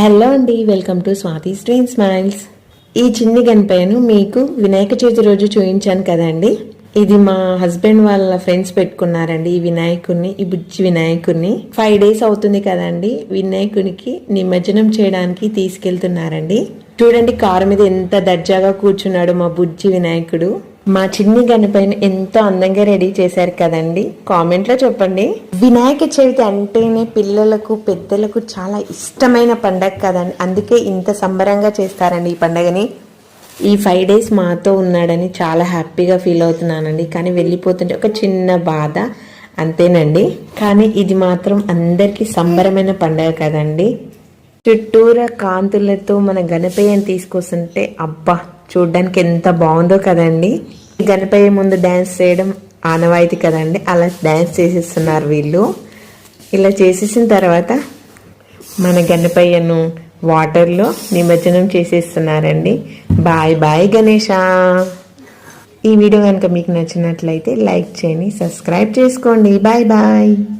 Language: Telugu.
హలో అండి వెల్కమ్ టు స్వాతి స్ట్రీన్ స్మైల్స్ ఈ చిన్ని గణపయ్యను మీకు వినాయక చవితి రోజు చూపించాను కదండి. ఇది మా హస్బెండ్ వాళ్ళ ఫ్రెండ్స్ పెట్టుకున్నారండి ఈ వినాయకుడిని ఈ బుజ్జి వినాయకుడిని ఫైవ్ డేస్ అవుతుంది కదండి వినాయకునికి నిమజ్జనం చేయడానికి తీసుకెళ్తున్నారండి. చూడండి కారు మీద ఎంత దర్జాగా కూర్చున్నాడు మా బుజ్జి వినాయకుడు. మా చిన్ని గణపైన ఎంతో అందంగా రెడీ చేశారు కదండి. కామెంట్లో చెప్పండి. వినాయక చవితి అంటేనే పిల్లలకు పెద్దలకు చాలా ఇష్టమైన పండగ కదండి. అందుకే ఇంత సంబరంగా చేస్తారండి ఈ పండగని. ఈ ఫైవ్ డేస్ మాతో ఉన్నాడని చాలా హ్యాపీగా ఫీల్ అవుతున్నానండి. కానీ వెళ్ళిపోతుంటే ఒక చిన్న బాధ. అంతేనండి. కానీ ఇది మాత్రం అందరికీ సంబరమైన పండగ కదండి. చుట్టూరా కాంతులతో మన గణపయ్యని తీసుకొస్తుంటే అబ్బా చూడ్డానికి ఎంత బాగుందో కదండి. గణపయ్య ముందు డ్యాన్స్ చేయడం ఆనవాయితీ కదండి. అలా డ్యాన్స్ చేసేస్తున్నారు వీళ్ళు. ఇలా చేసేసిన తర్వాత మన గణపయ్యను వాటర్లో నిమజ్జనం చేసేస్తున్నారండి. Bye bye Ganesha. ఈ వీడియో కనుక మీకు నచ్చినట్లయితే లైక్ చేయండి సబ్స్క్రైబ్ చేసుకోండి. Bye bye.